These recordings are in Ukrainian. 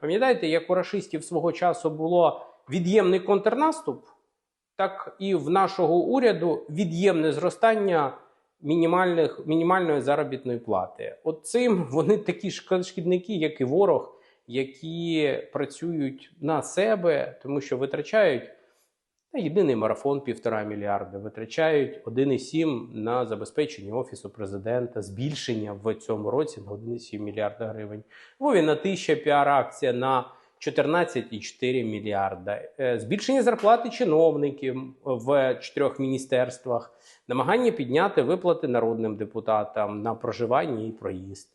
Пам'ятаєте, як у рашистів свого часу було від'ємний контрнаступ, так і в нашого уряду від'ємне зростання мінімальних, мінімальної заробітної плати. От цим вони такі ж шкідники, як і ворог, які працюють на себе, тому що витрачають на єдиний марафон півтора мільярда, витрачають 1,7 на забезпечення офісу президента, збільшення в цьому році на 1,7 мільярда гривень. Вовіна тисяча піар-акція на 14,4 мільярда. Е, Збільшення зарплати чиновників в чотирьох міністерствах, намагання підняти виплати народним депутатам на проживання і проїзд.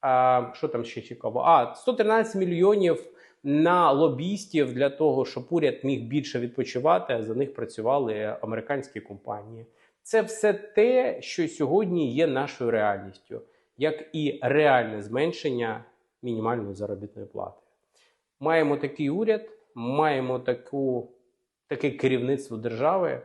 А, що там ще цікаво? А 113 мільйонів на лобістів для того, щоб уряд міг більше відпочивати, а за них працювали американські компанії. Це все те, що сьогодні є нашою реальністю, як і реальне зменшення мінімальної заробітної плати. Маємо такий уряд, маємо таку, таке керівництво держави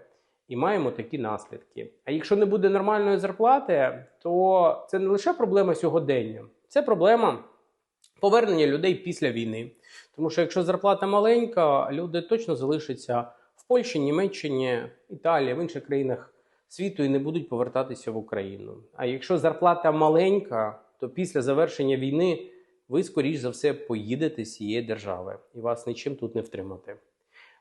і маємо такі наслідки. А якщо не буде нормальної зарплати, то це не лише проблема сьогодення, це проблема повернення людей після війни. Тому що якщо зарплата маленька, люди точно залишаться в Польщі, Німеччині, Італії, в інших країнах світу і не будуть повертатися в Україну. А якщо зарплата маленька, то після завершення війни ви, скоріш за все, поїдете з цієї держави і вас нічим тут не втримати.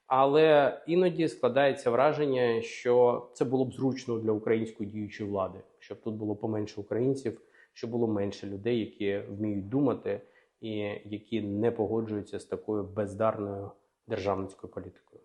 Але іноді складається враження, що це було б зручно для української діючої влади, щоб тут було поменше українців, щоб було менше людей, які вміють думати і які не погоджуються з такою бездарною державницькою політикою.